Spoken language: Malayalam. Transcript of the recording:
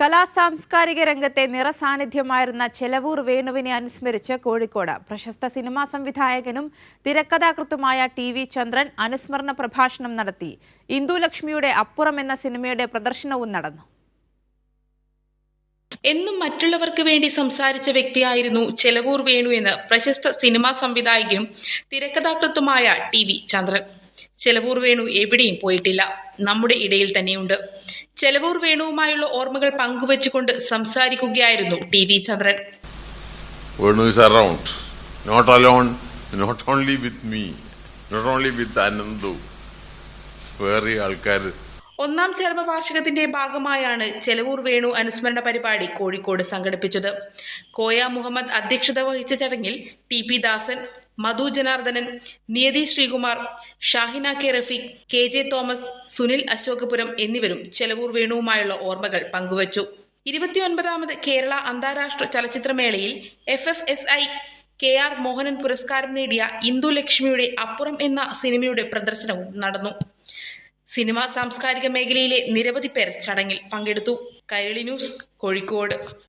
കലാ സാംസ്കാരിക രംഗത്തെ നിറസാന്നിധ്യമായിരുന്ന ചെലവൂർ വേണുവിനെ അനുസ്മരിച്ച് കോഴിക്കോട്. പ്രശസ്ത സിനിമാ സംവിധായകനും തിരക്കഥാകൃത്തുമായ ടി വി ചന്ദ്രൻ അനുസ്മരണ പ്രഭാഷണം നടത്തി. ഇന്ദുലക്ഷ്മിയുടെ അപ്പുറം എന്ന സിനിമയുടെ പ്രദർശനവും നടന്നു. എന്നും മറ്റുള്ളവർക്ക് വേണ്ടി സംസാരിച്ച വ്യക്തിയായിരുന്നു ചെലവൂർ വേണു എന്ന് പ്രശസ്ത സിനിമാ സംവിധായകനും തിരക്കഥാകൃത്തുമായ ടി വി ചന്ദ്രൻ. ചെലവൂർ വേണു എവിടെയും പോയിട്ടില്ല. നമ്മുടെ ഇടയിൽ തന്നെയുണ്ട്. ചെലവൂർ വേണുവുമായുള്ള ഓർമ്മകൾ പങ്കുവച്ചുകൊണ്ട് സംസാരിക്കുകയായിരുന്നു ടി വി ചന്ദ്രൻ. ഒന്നാം is വാർഷികത്തിന്റെ not alone, not only with me, not only with Anandu. വേറെ ആൾക്കാർ. ഒന്നാം ചരമവാർഷികത്തിന്റെ ഭാഗമായാണ് ചെലവൂർ വേണു അനുസ്മരണ പരിപാടി കോഴിക്കോട് സംഘടിപ്പിച്ചത്. കോയ മുഹമ്മദ് അധ്യക്ഷത വഹിച്ച ചടങ്ങിൽ T P Dasan Madhu Janardanan Niyathi Sreekumar Shahina K Rafeeq K J Thomas Sunil Ashokapuram എന്നിവരും ചെലവൂർ വേണുവുമായുള്ള ഓർമ്മകൾ പങ്കുവച്ചു. ഇരുപത്തിയൊൻപതാമത് കേരള അന്താരാഷ്ട്ര ചലച്ചിത്രമേളയിൽ F F S I K R Mohanan പുരസ്കാരം നേടിയ ഇന്ദു ലക്ഷ്മിയുടെ അപ്പുറം എന്ന സിനിമയുടെ പ്രദർശനവും നടന്നു. സിനിമ സാംസ്കാരിക മേഖലയിലെ നിരവധി പേർ ചടങ്ങിൽ പങ്കെടുത്തു. കൈരളി ന്യൂസ് കോഴിക്കോട്.